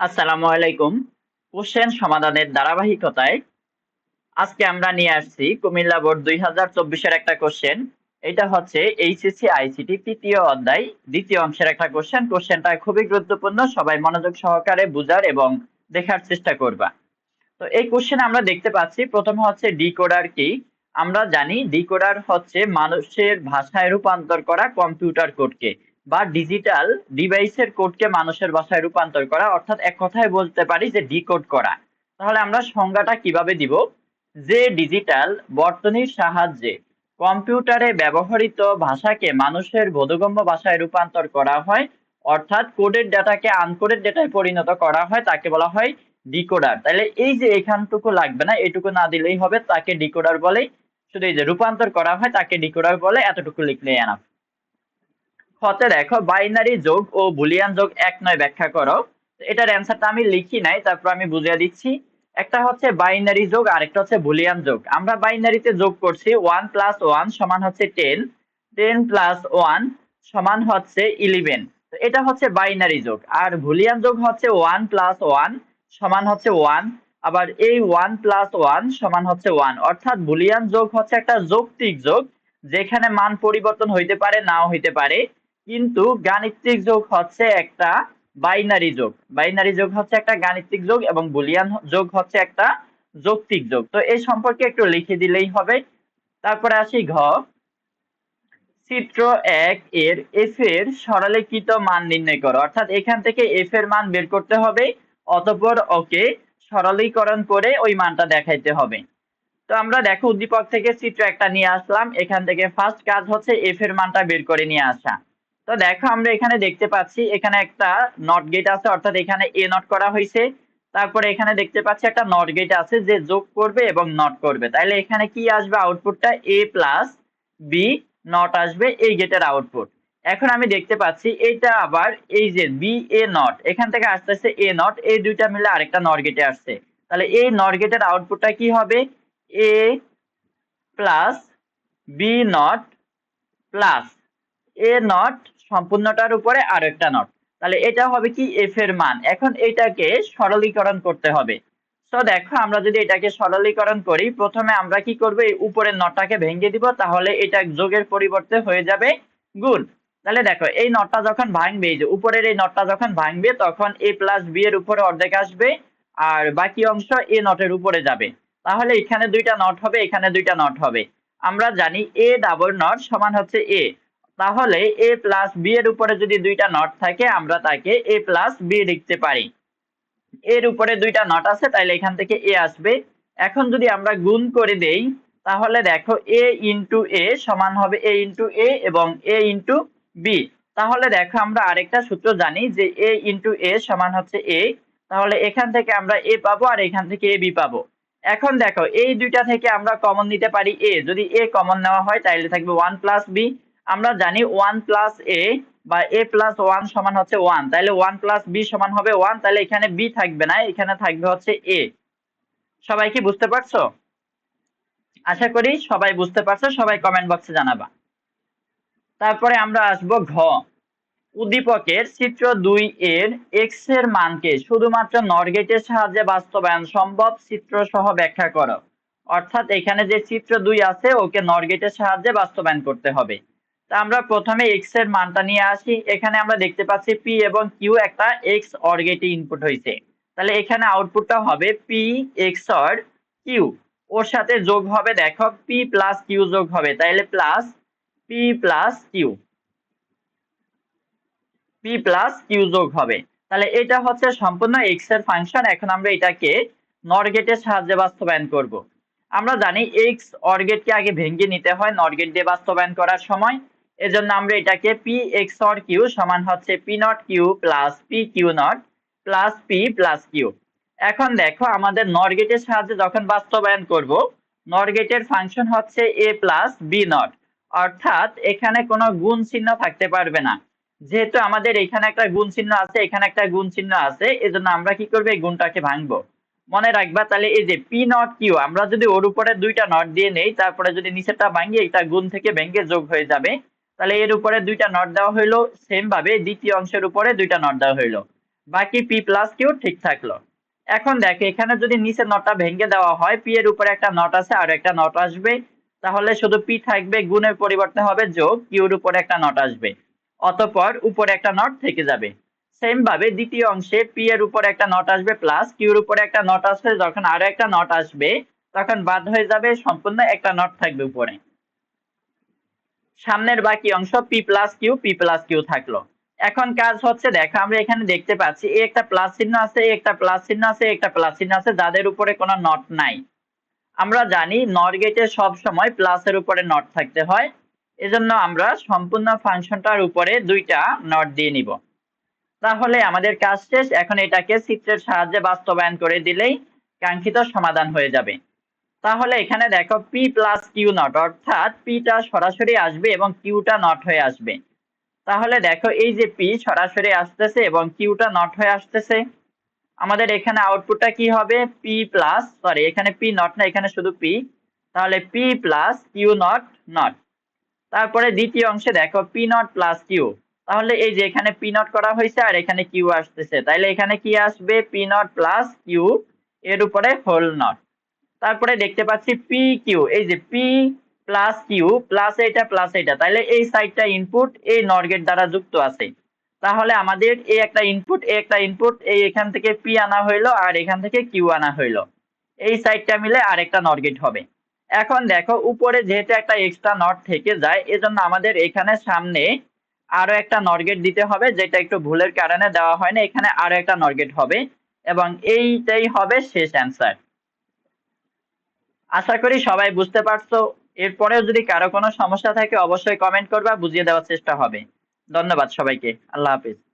আসসালামু আলাইকুম। কোশ্চেন সমাধানের ধারাবাহিকতায় আজকে আমরা নিয়ে আসছি কুমিল্লা বোর্ড দুই হাজার চব্বিশের একটা কোশ্চেন। এটা হচ্ছে এইচএসসি, আইসিটি তৃতীয় অধ্যায়, দ্বিতীয় অংশের একটা কোশ্চেন। কোশ্চেনটা খুবই গুরুত্বপূর্ণ, সবাই মনোযোগ সহকারে বুঝার এবং দেখার চেষ্টা করবা। তো এই কোশ্চেন আমরা দেখতে পাচ্ছি, প্রথমে হচ্ছে ডিকোডার কি? আমরা জানি ডিকোডার হচ্ছে মানুষের ভাষায় রূপান্তর করা কম্পিউটার কোডকে। বা ডিজিটাল ডিভাইসের কোডকে মানুষের ভাষায় রূপান্তর করা, অর্থাৎ এক কথায় বলতে পারি যে ডিকোড করা। তাহলে আমরা সংজ্ঞাটা কীভাবে দিব? যে ডিজিটাল বর্তনীর সাহায্যে কম্পিউটারে ব্যবহৃত ভাষাকে মানুষের বোধগম্য ভাষায় রূপান্তর করা হয়, অর্থাৎ কোডের ডেটাকে আনকোডেড ডেটায় পরিণত করা হয়, তাকে বলা হয় ডিকোডার তাহলে এই যে এখানটুকু লাগবে না, এটুকু না দিলেই হবে, তাকে ডিকোডার বলে। শুধু এই যে রূপান্তর করা হয়, তাকে ডিকোডার বলে, এতটুকু লিখলে এনাফ হতে দেখো বাইনারি যোগ ও বুলিয়ান যোগ এক নয়, ব্যাখ্যা করো। এটার অ্যান্সারটা আমি লিখি নাই, তারপর আমি বুঝিয়ে দিচ্ছি। একটা হচ্ছে বাইনারি যোগ আর একটা হচ্ছে বুলিয়ান যোগ। আমরা বাইনারিতে যোগ করছি ওয়ান প্লাস ওয়ান সমান হচ্ছে টেন টেন প্লাস ওয়ান সমান হচ্ছে ইলেভেন এটা হচ্ছে বাইনারি যোগ, আর বুলিয়ান যোগ হচ্ছে ওয়ান প্লাস ওয়ান সমান হচ্ছে ওয়ান আবার এই ওয়ান প্লাস ওয়ান সমান হচ্ছে ওয়ান অর্থাৎ বুলিয়ান যোগ হচ্ছে একটা যৌক্তিক যোগ, যেখানে মান পরিবর্তন হইতে পারে, নাও হইতে পারে। কিন্তু গাণিতিক যোগ হচ্ছে একটা বাইনারি যোগ। বাইনারি যোগ হচ্ছে একটা গাণিতিক যোগ এবং বুলিয়ান যোগ হচ্ছে একটা যৌক্তিক যোগ। তো এই সম্পর্কে একটু লিখে দিলেই হবে। তারপরে আসি ঘ। চিত্র এক এর এফ এর সরলীকৃত মান নির্ণয় করো। অর্থাৎ এখান থেকে এফ এর মান বের করতে হবে, অতঃপর ওকে সরলীকরণ করে ওই মানটা দেখাইতে হবে। তো আমরা দেখো উদ্দীপক থেকে চিত্র একটা নিয়ে আসলাম। এখান থেকে ফার্স্ট কাজ হচ্ছে এফ এর মানটা বের করে নিয়ে আসা। তো দেখো, আমরা এখানে দেখতে পাচ্ছি, এখানে একটা নট গেট আছে, অর্থাৎ এখানে এ নট করা হয়েছে। তারপরে এখানে দেখতে পাচ্ছি একটা নট গেট আছে যে যোগ করবে এবং নট করবে। তাহলে এখানে কি আসবে আউটপুটটা এ প্লাস বি নট আসবে এই গেটের আউটপুট এখন আমি দেখতে পাচ্ছি, এইটা আবার এই যে বি এ নট এখান থেকে আসতে আসতেছে এ নট এই দুইটা মিলে আরেকটা নট গেটে আসছে। তাহলে এই নট গেটের আউটপুটটা কি হবে? A plus B not plus A not সম্পূর্ণটার উপরে আর একটা নট তাহলে এটা হবে কি? এফ এর মান। এখন এটাকে সরলীকরণ করতে হবে। তো দেখো, আমরা যদি এটাকে সরলীকরণ করি, প্রথমে আমরা কি করব? এই উপরের নটটাকে ভেঙে দিব, তাহলে এটা যোগের পরিবর্তে হয়ে যাবে গুণ। তাহলে দেখো, এই নটটা যখন ভাঙবে, এই যে উপরের এই নটটা যখন ভাঙবে, তখন এ প্লাস বি এর উপরে অর্ধেক আসবে, আর বাকি অংশ এ নটের উপরে যাবে। তাহলে এখানে দুইটা নট হবে, এখানে দুইটা নট হবে। আমরা জানি এ ডাবল নট সমান হচ্ছে এ তাহলে এ প্লাস বি এর উপরে যদি দুইটা নট থাকে, আমরা তাকে এ প্লাস বি লিখতে পারি। এর উপরে দুইটা নট আছে তাহলে এখান থেকে এ আসবে। এখন যদি আমরা গুণ করে দেই, তাহলে দেখো এ ইন্টু এ সমান হবে এ ইন্টু এ এবং এ ইন্টু বি তাহলে দেখো আমরা আরেকটা সূত্র জানি যে এ ইন্টু এ সমান হচ্ছে এ তাহলে এখান থেকে আমরা এ পাবো আর এখান থেকে এ বি পাবো। এখন দেখো, এই দুইটা থেকে আমরা কমন নিতে পারি এ যদি এ কমন নেওয়া হয় তাহলে থাকবে ওয়ান প্লাস বি আমরা জানি ওয়ান প্লাস এ বা এ প্লাস ওয়ান সমান হচ্ছে ওয়ান তাহলে ওয়ান প্লাস বি সমান হবে ওয়ান তাহলে এখানে বি থাকবে না, এখানে থাকবে হচ্ছে এ সবাই কি বুঝতে পারছ? আশা করি সবাই বুঝতে পারছ, সবাই কমেন্ট বক্সে জানাবা। তারপরে আমরা আসব ঘ। উদ্দীপকের চিত্র দুই এর এক্সের মানকে শুধুমাত্র নর গেটের সাহায্যে বাস্তবায়ন সম্ভব চিত্র সহ ব্যাখ্যা করো। অর্থাৎ এখানে যে চিত্র দুই আছে, ওকে নর গেটের সাহায্যে বাস্তবায়ন করতে হবে। তা আমরা প্রথমে এক্সের মানটা নিয়ে আসি। এখানে আমরা দেখতে পাচ্ছি পি এবং কিউ একটা এক্স অর গেটে ইনপুট হয়েছে তাহলে এখানে আউটপুটটা হবে পি এক্স অর কিউ ওর সাথে যোগ হবে, দেখো পি প্লাস কিউ যোগ হবে। তাইলে plus P plus Q P plus Q যোগ হবে। তাহলে এটা হচ্ছে সম্পূর্ণ এক্সের ফাংশন এখন আমরা এটাকে নর সাহায্যে বাস্তবায়ন করব। আমরা জানি এক্স অর আগে ভেঙে নিতে হয়। নর গেট দিয়ে বাস্তবায়ন করার সময় এজন্য আমরা এটাকে পি এক্স অর কিউ সমান হচ্ছে P not Q plus P Q not plus P plus Q এখন দেখো আমাদের নর গেটের সাহায্যে যখন বাস্তবায়ন করব নর গেটের ফাংশন হচ্ছে এ প্লাস বি নট অর্থাৎ এখানে কোনো গুণ চিহ্ন থাকতে পারবে না। যেহেতু আমাদের এখানে একটা গুণ চিহ্ন আছে, এখানে একটা গুণ চিহ্ন আছে, এজন্য আমরা কি করব, এই গুণটাকে ভাঙবো। মনে রাখবা তাহলে এই যে পি নট কিউ আমরা যদি ওর উপরে দুইটা নট দিয়ে নেই, তারপরে যদি নিচেটা ভাঙি এটা গুণ থেকে ভেঙে যোগ হয়ে যাবে তাহলে এর উপরে দুইটা নট দেওয়া হইল সেম ভাবে দ্বিতীয় অংশের উপরে দুইটা নট দেওয়া হইল। বাকি পি প্লাস কিউ ঠিক থাকল। এখন দেখো, এখানে যদি নিচের নটটা ভেঙে দেওয়া হয় পি এর উপরে একটা নট আছে, আর একটা নট আসবে। তাহলে শুধু পি থাকবে, গুণের পরিবর্তে হবে যোগ কিউর উপরে একটা নট আসবে। অতঃপর উপরে একটা নট থেকে যাবে। সেম ভাবে দ্বিতীয় অংশে পি এর উপরে একটা নট আসবে প্লাস কিউর উপরে একটা নট আসবে। যখন আরও একটা নট আসবে, তখন বাদ হয়ে যাবে, সম্পূর্ণ একটা নট থাকবে উপরে। সামনের বাকি অংশ P plus Q P plus Q থাকল। এখন কাজ হচ্ছে, দেখো, আমরা এখানে দেখতে পাচ্ছি এই একটা প্লাস চিহ্ন আছে একটা প্লাস চিহ্ন আছে একটা প্লাস চিহ্ন আছে, যাদের উপরে কোনো নট নাই। আমরা জানি নর গেটে সব সময় প্লাসের উপরে নট থাকতে হয়। এজন্য আমরা সম্পূর্ণ ফাংশনটার উপরে দুইটা নট দিয়ে নিব। তাহলে আমাদের কাজ শেষ। এখন এটাকে চিত্রের সাহায্যে বাস্তবায়ন করে দিলেই কাঙ্ক্ষিত সমাধান হয়ে যাবে। তাহলে এখানে দেখো পি প্লাস কিউ নট অর্থাৎ পিটা সরাসরি আসবে এবং কিউটা নট হয়ে আসবে। তাহলে দেখো এই যে পি সরাসরি আসতেছে এবং কিউটা নট হয়ে আসতেছে। আমাদের এখানে আউটপুটটা কি হবে? পি প্লাস সরি এখানে পি নট না, এখানে শুধু পি তাহলে P plus Q not not তারপরে দ্বিতীয় অংশে দেখো পি নট প্লাস কিউ তাহলে এই যে এখানে পি নট করা হয়েছে আর এখানে কিউ আসতেছে। তাইলে এখানে কি আসবে? পি নট প্লাস কিউ এর উপরে হোল নট তারপরে দেখতে পাচ্ছি পি কিউ এই যে পি প্লাস কিউ প্লাস এটা প্লাস এটা। তাহলে এই সাইডটা ইনপুট এই নর গেট দ্বারা যুক্ত আছে। তাহলে আমাদের এই একটা ইনপুট এই একটা ইনপুট এই এখান থেকে পি আনা হইল আর এখান থেকে কিউ আনা হইল। এই সাইডটা মিলে আর একটা গেট হবে। এখন দেখো, উপরে যেহেতু একটা এক্সট্রা নট থেকে যায়, এজন্য আমাদের এখানে সামনে আরও একটা নরগেট দিতে হবে, যেটা একটু ভুলের কারণে দেওয়া হয়নি, এখানে আরও একটা নরগেট হবে এবং এইটাই হবে শেষ অ্যান্সার আশা করি সবাই বুঝতে পারছ। এরপরেও যদি কারও কোনো সমস্যা থাকে, অবশ্যই কমেন্ট করবা, বুঝিয়ে দেওয়ার চেষ্টা হবে। ধন্যবাদ সবাইকে। আল্লাহ হাফিজ।